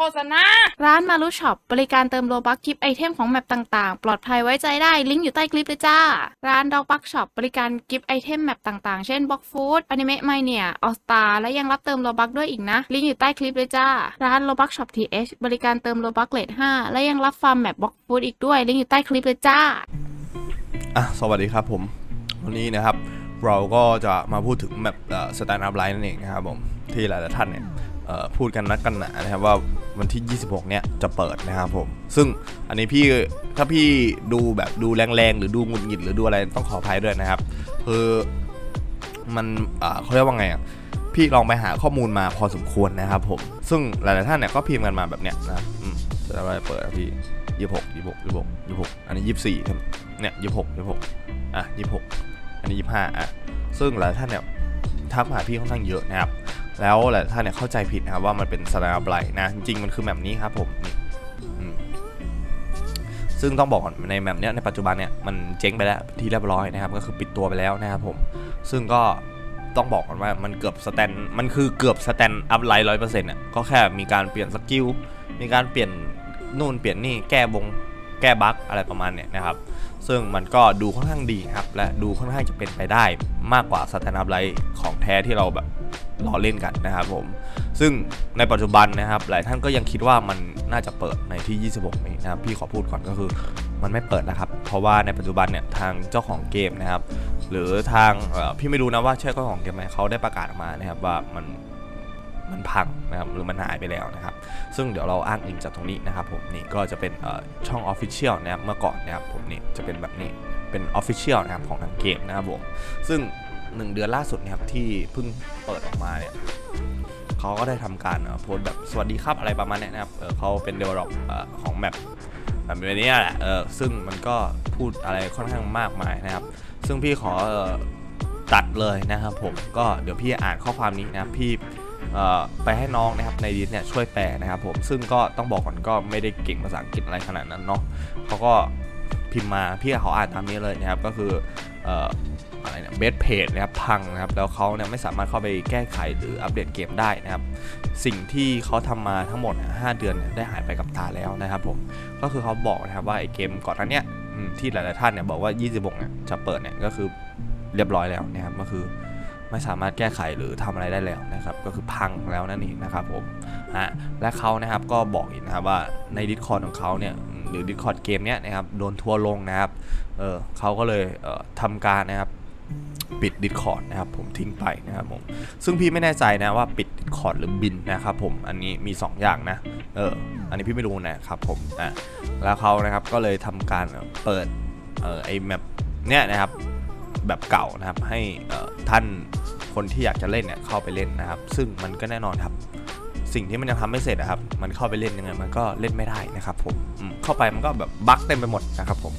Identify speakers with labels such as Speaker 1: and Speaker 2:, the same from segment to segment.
Speaker 1: ฆษณา
Speaker 2: ร้านมารุช็อปบริการเติมโลบักกิฟไอเทมของแมปต่างๆ ปลอดภัยไว้ใจได้ลิงก์อยู่ใต้คลิปเลยจ้า ร้านดอกบักช็อปบริการกิฟไอเทมแมปต่างๆ เช่นบ็อกฟูดอนิเมะไมเนียออสตาและยังรับเติมโลบักด้วยอีกนะ ลิงก์อยู่ใต้คลิปเลยจ้า ร้านโลบักช็อปทีเบริการเติมโลบักเลท5และยังรับฟาร์มแมปบ็อกฟูดอีกด้วย ลิงก์อยู่ใต้คลิปเลยจ้า
Speaker 3: อะสวัสดีครับผม วันนี้นะครับเราก็จะมาพูดถึงแบบสแตนด์อัพไลน์นั่นเองนะครับผมที่หลายๆท่านเนี่ยเอ่อพูดกันนักกันหนานะครับว่า วันที่ 26 เนี่ยจะเปิดนะครับผม ซึ่งอันนี้พี่ถ้าพี่ดูแบบดูแรงๆ หรือดูงุดหงิดหรือดูอะไรต้องขออภัยด้วยนะครับ คือมันเขาเรียกว่าไงอะพี่ลองไปหาข้อมูลมาพอสมควรนะครับผม ซึ่งหลายๆท่านเนี่ยก็พิมพ์กันมาแบบเนี้ยนะจะได้เปิดพี่ยี่หกยี่หกยี่หกยี่หกอันนี้ยี่สี่เนี่ยยี่หกยี่หกอะยี่หกอันนี้ยี่ห้าอะซึ่งหลายท่านเนี่ยทักมหาพี่ค่อนข้างเยอะนะครับ แล้วหลายท่านเนี่ยเข้าใจผิดนะครับว่ามันเป็นสแตนด์อัไลน์นะจริงๆมันคือแบบนี้ครับผมซึ่งต้องบอกก่อนในแบบเนี้ยในปัจจุบันเนี่ยมันเจ๊งไปแล้วที่เรียบร้อยนะครับ ก็คือปิดตัวไปแล้วนะครับผมซึ่งก็ต้องบอกก่อนว่ามันเกือบสแตนมันคือเกือบสแตนอัพไลน์ร้อยเปอร์เซ็นต์เนี่ยก็แค่มีการเปลี่ยนสกิลมีการเปลี่ยนนู่นเปลี่ยนนี่แก้บงแก้บั๊กอะไรประมาณเนี่ยนะครับ ซึ่งมันก็ดูค่อนข้างดีครับ และดูค่อนข้างจะเป็นไปได้มากกว่าสแตนด์อัพไลท์ของแท้ที่เราแบบ ล้อเล่นกันนะครับผม ซึ่งในปัจจุบันนะครับหลายท่านก็ยังคิดว่ามันน่าจะเปิดในที่ 26 นี้นะครับพี่ขอพูดก่อนก็คือมันไม่เปิดนะครับ เพราะว่าในปัจจุบันเนี่ยทางเจ้าของเกมนะครับ หรือทางพี่ไม่รู้นะว่าใช่เจ้าของเกมไหมเขาได้ประกาศออกมานะครับว่ามันมันพังนะครับหรือมันหายไปแล้วนะครับ ซึ่งเดี๋ยวเราอ้างอิงจากตรงนี้นะครับผมนี่ก็จะเป็นเอ่อช่อง Official นะครับเมื่อก่อนนะครับผมนี่จะเป็นแบบนี้เป็น Official นะครับของทางเกมนะครับผมซึ่ง 1เดือนล่าสุดนะครับที่เพิ่งเปิดออกมาเนี่ยเขาก็ได้ทำการโพสแบบสวัสดีครับอะไรประมาณนี้นะครับเเขาเป็น develop เอ่อของแมปแบบนี้แหละซึ่งมันก็พูดอะไรค่อนข้างมากมายนะครับ ซึ่งพี่ขออตัดเลยนะครับผมก็เดี๋ยวพี่อ่านข้อความนี้นะครับพี่ไปให้น้องนะครับในดิสเนี่ยช่วยแปลนะครับผมซึ่งก็ต้องบอกก่อนก็ไม่ได้เก่งภาษาอังกฤษอะไรขนาดนั้นเนาะเขาก็พิมพ์มาพี่เขออ่านตามนี้เลยนะครับก็คือ อะไรเนี่ยเบสเพจนะครับพังนะครับแล้วเขาเนี่ยไม่สามารถเข้าไปแก้ไขหรืออัปเดตเกมได้นะครับ สิ่งที่เขาทำมาทั้งหมด 5 เดือนเนี่ยได้หายไปกับตาแล้วนะครับผมก็คือเขาบอกนะครับว่าไอ้เกมก่อนหน้าเนี้ยที่หลายๆท่านเนี่ยบอกว่า 26เนี่ยจะเปิดเนี่ยก็คือเรียบร้อยแล้วนะครับก็คือไม่สามารถแก้ไขหรือทำอะไรได้แล้วนะครับ ก็คือพังแล้วนั่นเองนะครับผมฮะและเขานะครับก็บอกอีกนะครับว่าใน Discord ของเขาเนี่ยหรือ Discord เกมเนี้ยนะครับโดนทัวลงนะครับเออเขาก็เลยเออทำการนะครับ ปิด Discord นะครับผมทิ้งไปนะครับผมซึ่งพี่ไม่แน่ใจนะว่าปิดคอร์ดหรือบินนะครับผมอันนี้มี 2 อย่างนะเอออันนี้พี่ไม่รู้นะครับผมอะแล้วเขานะครับก็เลยทำการเปิดเออไอแมปเนี่ยนะครับแบบเก่านะครับให้เออท่านคนที่อยากจะเล่นเนี่ยเข้าไปเล่นนะครับ ซึ่งมันก็แน่นอนครับ สิ่งที่มันยังทำไม่เสร็จนะครับ มันเข้าไปเล่นยังไงมันก็เล่นไม่ได้นะครับผมมเข้าไปมันก็แบบบั๊กเต็มไปหมดนะครับผม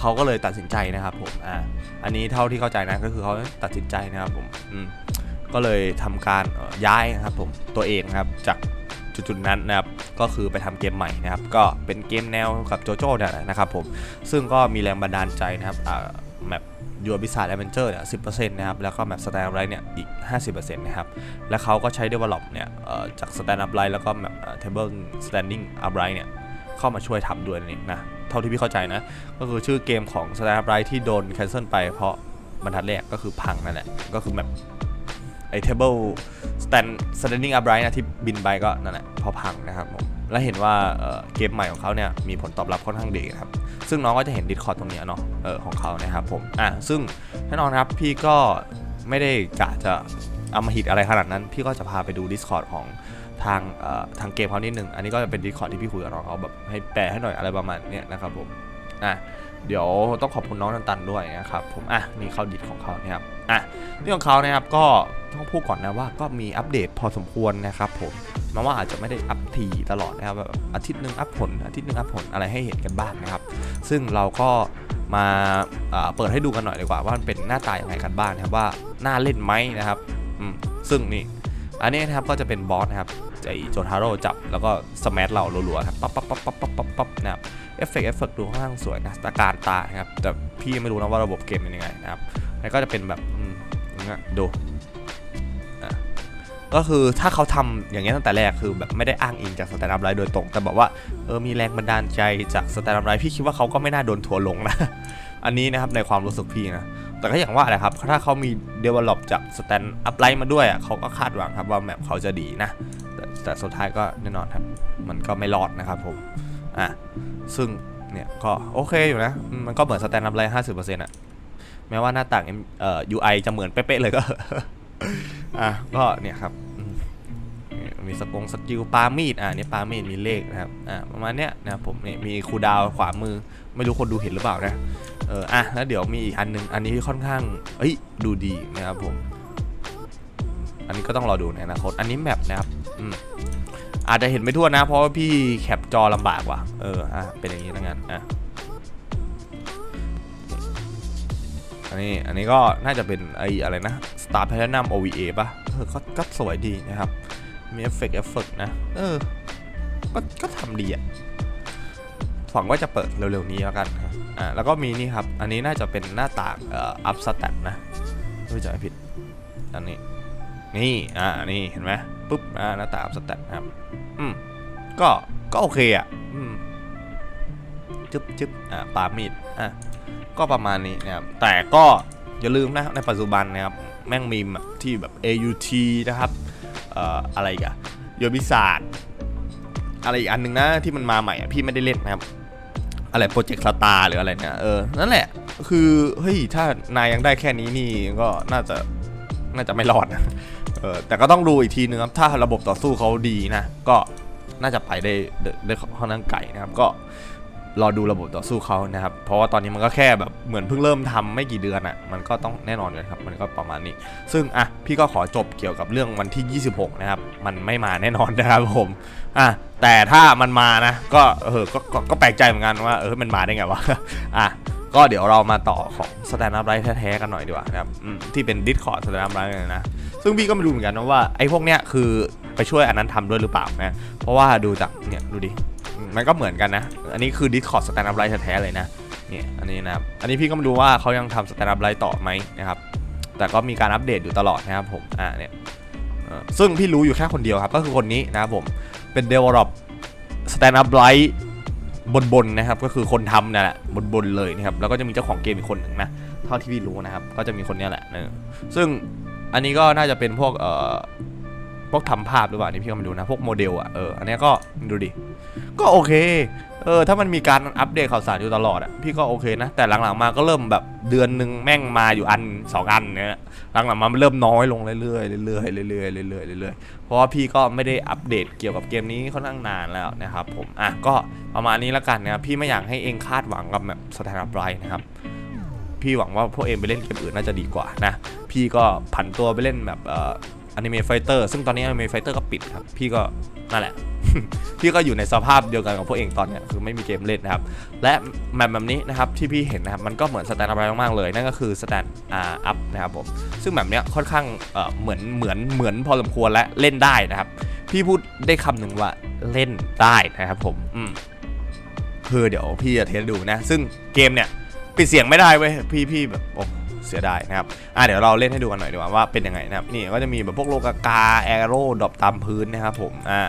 Speaker 3: เขาก็เลยตัดสินใจนะครับผมอ่าอันนี้เท่าที่เข้าใจนะก็คือเขาตัดสินใจนะครับผมอืมก็เลยทำการย้ายนะครับผมตัวเองนะครับจากจุดๆนั้นนะครับก็คือไปทำเกมใหม่นะครับ ก็เป็นเกมแนวกับโจโจ้เนี่ยนะครับผมซึ่งก็มีแรงบันดาลใจนะครับอ่าแมปยูบิซาร์ดเวนเจอร์เนี่ยสินะครับ แล้วก็แมปสแตนด์ไลท์เนี่ยอีก 50%นะครับ และเขาก็ใช้ develop เนี่ยจาก stand up line แล้วก็แมป table standing upright เนี่ย เข้ามาช่วยทำด้วยนี่นะ เท่าที่พี่เข้าใจนะ ก็คือชื่อเกมของ Stand Up Right ที่โดน cancel ไปเพราะบรรทัดแรกก็คือพังนั่นแหละ ก็คือแบบไอ table stand standing upright นะที่บินไปก็นั่นแหละเพราะพังนะครับผมและเห็นว่าเเกมใหม่ของเขาเนี่ยมีผลตอบรับค่อนข้างดีครับ ซึ่งน้องก็จะเห็น Discord ตรงนี้เนาะออของเขานะครับผมอะซึ่งแน่นอนครับพี่ก็ไม่ได้กะจะเอามาฮิตอะไรขนาดนั้น พี่ก็จะพาไปดู Discord ของ ทางเอ่อทางเกมเขานิดนึงอันนี้ก็จะเป็น Discord ที่พี่คุยกับน้องเขาแบบให้แปลให้หน่อยอะไรประมาณนี้นะครับผมอะเดี๋ยวต้องขอบคุณน้องนันตันด้วยนะครับผมอะนี่เข้าดิสของเขานะครับอะเรื่องของเขานะครับก็ต้องพูดก่อนนะว่าก็มีอัปเดตพอสมควรนะครับผมแม้ว่าอาจจะไม่ได้อัปทีตลอดนะครับแบบอาทิตย์หนึ่งอัปผลอาทิตย์หนึ่งอัปผลอะไรให้เห็นกันบ้างนะครับ ซึ่งเราก็มาเปิดให้ดูกันหน่อยดีกว่าว่ามันเป็นหน้าตาอย่างไรกันบ้างนะครับว่าน่าเล่นไหมนะครับอืมซึ่งนี่อันนี้นะครับก็จะเป็นบอสนะครับ ไอโจทาโร่จับแล้วก็สแมทเรารัวๆครับปั๊บปั๊บปั๊บปั๊บปั๊บปั๊บปั๊บนะครับเอฟเฟกต์เอฟเฟกต์ดูค่อนข้างสวยนะตาการตานะครับแต่พี่ไม่รู้นะว่าระบบเกมเป็นยังไงนะครับแล้วก็จะเป็นแบบอืมอย่างเงี้ยดูก็คือถ้าเขาทำอย่างเงี้ยตั้งแต่แรกคือแบบไม่ได้อ้างอิงจากสแตนด์อัพไลท์โดยตรง แต่บอกว่าเออมีแรงบันดาลใจจากสแตนด์อัพไลท์พี่คิดว่าเขาก็ไม่น่าโดนทัวลงนะ อันนี้นะครับในความรู้สึกพี่นะ แต่ก็อย่างว่าแหละครับ ถ้าเขามี develop จาก stand up light มาด้วยเขาก็คาดหวังครับว่าแมปเขาจะดีนะแต่แต่สุดท้ายก็แน่นอนครับ มันก็ไม่รอดนะครับผม อะ ซึ่งเนี่ยก็โอเคอยู่นะ มันก็เหมือน stand up light 50%อะแม้ว่าหน้าต่างเอ่อ UI จะเหมือนเป๊ะๆเลยก็ อะ ก็เนี่ยครับ มีสปงสกิลปามีดอะนี่ปามีดมีเลขนะครับอะประมาณเนี้ยนะครับผมนี่มีคูดาวขวามือไม่รู้คนดูเห็นหรือเปล่านะเอออะแล้วเดี๋ยวมีอีกอันนึงอันนี้ค่อนข้างเอ้ยดูดีนะครับผม อันนี้ก็ต้องรอดูในอนาคตอันนี้แมปนะครับอืมอาจจะเห็นไม่ทั่วนะ เพราะว่าพี่แคปจอลำบากว่ะเอออะเป็นอย่างนี้แล้วกันอะอันนี้อันนี้ก็น่าจะเป็นไออะไรนะ Star Platinum OVA ป่ะเออก็ก็สวยดีนะครับ มีเอฟเฟกต์เอฟเฟกต์นะ เออ ก็ก็ทำดีอะหวังว่าจะเปิดเร็วๆนี้แล้วกันครับอ่าแล้วก็มีนี่ครับ อันนี้น่าจะเป็นหน้าต่างเอ่ออัพสแตทนะไม่จะไม่ผิด อันนี้ นี่ อ่า นี่ เห็นไหมปุ๊บ อ่า หน้าต่างอัพสแตทนะครับ อืม ก็ ก็โอเคอะ อืม จึ๊บจึ๊บอ่าปามีด อะ ก็ประมาณนี้นะครับ แต่ก็อย่าลืมนะ ในปัจจุบันนะครับ แม่งมีแบบที่แบบ AUT นะครับเอะไรอีกันโยบิศาสตร์อะไรอีกอันหนึ่งนะที่มันมาใหม่อะพี่ไม่ได้เล่นนะครับ อะไรโปรเจกต์สตาร์หรืออะไรเนี่ยเออนั่นแหละ คือเฮ้ยถ้านายยังได้แค่นี้นี่ก็น่าจะน่าจะไม่รอดนะเออแต่ก็ต้องดูอีกทีนึงครับ ถ้าระบบต่อสู้เขาดีนะ ก็น่าจะไปได้ได้ได้ค่อนข้างไกลนะครับก็ รอดูระบบต่อสู้เขานะครับ เพราะว่าตอนนี้มันก็แค่แบบเหมือนเพิ่งเริ่มทำไม่กี่เดือนอะ่ะ มันก็ต้องแน่นอนเลยครับ มันก็ประมาณนี้ ซึ่งอะพี่ก็ขอจบเกี่ยวกับเรื่องวันที่ 26 นะครับ มันไม่มาแน่นอนนะครับผมอะแต่ถ้ามันมานะ ก็เออก็ก็ก็แปลกใจเหมือนกันว่าเออมันมาได้ไงวะอะก็เดี๋ยวเรามาต่อของ Stand Up Live แท้ๆกันหน่อยดีกว่านะครับที่เป็น Discord Stand Up Live เลยนะ ซึ่งพี่ก็ไม่รู้เหมือนกันนะว่าไอ้พวกเนี้ยคือไปช่วยอันนั้นทำด้วยหรือเปล่านะ เพราะว่าดูจากเนี่ยดูดิ มันก็เหมือนกันนะ อันนี้คือ Discord Stand Up Live แท้ๆเลยนะเนี่ยอันนี้นะครับ อันนี้พี่ก็ไม่รู้ว่าเขายังทำ Stand Up Live ต่อไหมนะครับ แต่ก็มีการอัปเดตอยู่ตลอดนะครับผมอ่าเนี่ยซึ่งพี่รู้อยู่แค่คนเดียวครับ ก็คือคนนี้นะครับผมเป็น develop Stand Up Live บนๆนนะครับก็คือคนทำนั่นแหละบนๆเลยนะครับแล้วก็จะมีเจ้าของเกมอีกคนหนึ่งนะเท่าที่พี่รู้นะครับ ก็จะมีคนนี้แหละเออซึ่งอันนี้ก็น่าจะเป็นพวกเอ่อ พวกทำภาพหรือเปล่านี่พี่ก็มาดูนะ พวกโมเดลอะเอออันนี้ก็ดูดิ ก็โอเค เออถ้ามันมีการอัปเดตข่าวสารอยู่ตลอดอะพี่ก็โอเคนะ แต่หลังๆมาก็เริ่มแบบเดือนหนึ่งแม่งมาอยู่อันสองอันเนี่ยหลังๆมามันเริ่มน้อยลงเรื่อยๆเรื่อยๆเรื่อยๆเรื่อยๆเรื่อยๆเพราะว่าพี่ก็ไม่ได้อัปเดตเกี่ยวกับเกมนี้ค่อนข้างนานแล้วนะครับผมอะก็ประมาณนี้ล้วกันนะครับพี่ไม่อยากให้เองคาดหวังกับแบบสถานะไบรนะครับพี่หวังว่าพวกเองไปเล่นเกมอื่นน่าจะดีกว่านะพี่ก็ผันตัวไปเล่นแบบเอนิเมะไฟเตอร์ซึ่งตอนนี้อนิเมะไฟเตอร์ก็ปิดครับ พี่ก็นั่นแหละ พี่ก็อยู่ในสภาพเดียวกันกับพวกเองตอนนี้คือไม่มีเกมเล่นนะครับ และแมปแบบนี้นะครับที่พี่เห็นนะครับ มันก็เหมือนสแตนด์อัพมากๆเลย นั่นก็คือสแตนด์อัพนะครับผม ซึ่งแบบนี้ค่อนข้างเหมือนเหมือนเหมือนพอสมควรและเล่นได้นะครับ พี่พูดได้คำหนึ่งว่าเล่นได้นะครับผมอืมคือเดี๋ยวพี่จะเทสดูนะ ซึ่งเกมเนี่ยปิดเสียงไม่ได้เว้ยพี่พี่แบบโอ้ เสียดายนะครับอะเดี๋ยวเราเล่นให้ดูกันหน่อยดีกว่าว่าเป็นยังไงนะครับนี่ก็จะมีแบบพวกโลกากาแอโร่ดรอปตามพื้นนะครับผมอ่า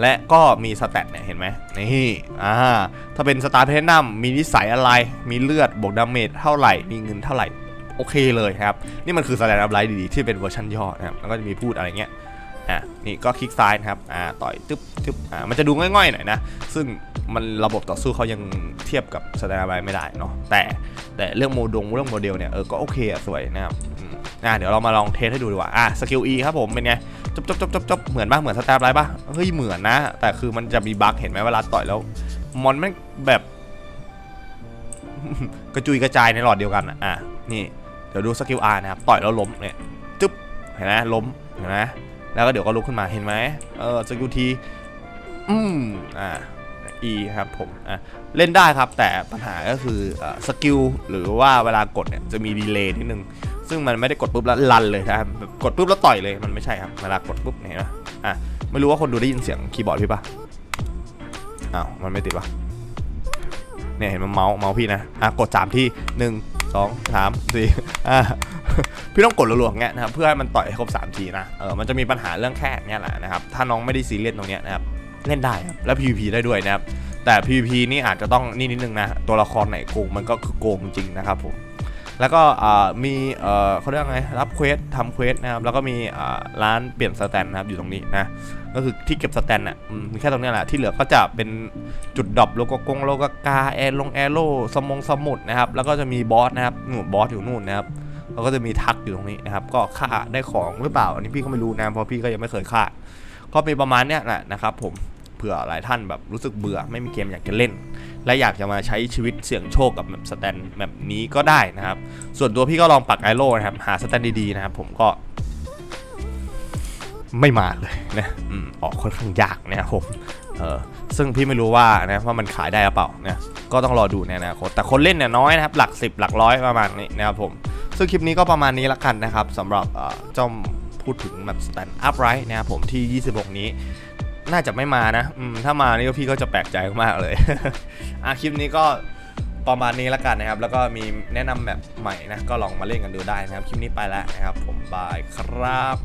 Speaker 3: และก็มีสแตทเนี่ยเห็นไหมนี่อ่าถ้าเป็นสตาร์เพนนัมมีนิสัยอะไร มีเลือดบวกดาเมจเท่าไหร่ มีเงินเท่าไหร่ โอเคเลยครับ นี่มันคือสแตนด์อัพไลท์ดีๆที่เป็นเวอร์ชันย่อนะครับแล้วก็จะมีพูดอะไรเงี้ย อะนี่ก็คลิกซ้ายนะครับอ่าต่อยตึ๊บตึ๊บอ่ามันจะดูง่อยๆหน่อยนะซึ่งมันระบบต่อสู้เขายังเทียบกับสแตนด์อัพไม่ได้เนาะแต่แต่เรื่องโมดงเรื่องโมเดลเนี่ยเออก็โอเคอะสวยนะครับอ่าเดี๋ยวเรามาลองเทสให้ดูดีกว่าอะสกิล E ครับผมเป็นไงจบจบจบจบจบเหมือนปะเหมือนสแตปไรปะเฮ้ยเหมือนนะ แต่คือมันจะมีบั๊กเห็นไหมเวลาต่อยแล้วมอนมันแบบกระจุยกระจายในหลอดเดียวกันอะอะนี่เดี๋ยวดูสกิล R นะครับต่อยแล้วล้มเนี่ยจึ๊บเห็นไหมล้มเห็นไหม แล้วก็เดี๋ยวก็ลุกขึ้นมาเห็นไหมเออสกิลทีอืมอ่า E ครับผมอะเล่นได้ครับแต่ปัญหาก็คือสกิลหรือว่าเวลากดเนี่ยจะมีดีเลย์นิดนึง ซึ่งมันไม่ได้กดปุ๊บแล้วลันเลยนะครับแบบกดปุ๊บแล้วต่อยเลยมันไม่ใช่ครับเวลากดปุ๊บเนี่ยเห็นะอะไม่รู้ว่าคนดูได้ยินเสียงคีย์บอร์ดพี่ปะอ้าวมันไม่ติดปะเนี่ยเห็นมันเมาส์เมาส์พี่นะอะกดสามที่หนึ่งสองสามสี่อะพี่ต้องกดรัวๆอย่างเงี้ยนะครับเพื่อให้มันต่อยให้ครบ สาม PVP นะเออมันจะมีปัญหาเรื่องแค่เนี้ยแหละนะครับถ้าน้องไม่ได้ซีเรียสตรงเนี้ยนะครับเล่นได้ครับแล้ว PVP ได้ด้วยนะครับแต่ PVP นี่อาจจะต้องนี่นิดนึงนะตัวละครไหนโกงมันก็คือโกงจริงนะครับผมแล้วก็มีเขาเรียกไงรับเควสทำเควสนะครับแล้วก็มีร้านเปลี่ยนสแตนนะครับอยู่ตรงนี้นะก็คือที่เก็บสแตนน่ะมีแค่ตรงนี้แหละที่เหลือก็จะเป็นจุดดรอปโลโกกงโลกกาแอร์ลงแอโร่สมงสมุดนะครับแล้วก็จะมีบอสนะครับหนู่นบอสอยู่นู่นนะครับ แล้วก็จะมีทักอยู่ตรงนี้นะครับ ก็ฆ่าได้ของหรือเปล่า อันนี้พี่ก็ไม่รู้นะเพราะพี่ก็ยังไม่เคยฆ่า ก็มีประมาณเนี้ยแหละนะครับ ผมเผื่อหลายท่านแบบรู้สึกเบื่อไม่มีเกมอยากจะเล่น และอยากจะมาใช้ชีวิตเสี่ยงโชคกับแบบสแตนแบบนี้ก็ได้นะครับ ส่วนตัวพี่ก็ลองปักไอโร่นะครับหาสแตนดีๆนะครับ ผมก็ ไม่มาเลยนะอืมออกค่อนข้างยากนะครับผมเออซึ่งพี่ไม่รู้ว่านะว่ามันขายได้หรือเปล่านะก็ต้องรอดูในอนาคตแต่คนเล่นเนี่ยน้อยนะครับ หลัก 10 หลักร้อยประมาณนี้นะครับผม ซึ่งคลิปนี้ก็ประมาณนี้ละกันนะครับสำหรับเอ่อเจ้าพูดถึงแบบสแตนด์อัพไรท์นะครับผมที่ 26 นี้น่าจะไม่มานะถ้ามานี่ก็พี่ก็จะแปลกใจมากเลยอะคลิปนี้ก็ประมาณนี้ละกันนะครับ แล้วก็มีแนะนำแบบใหม่นะ ก็ลองมาเล่นกันดูได้นะครับ คลิปนี้ไปแล้วนะครับ ผมบายครับ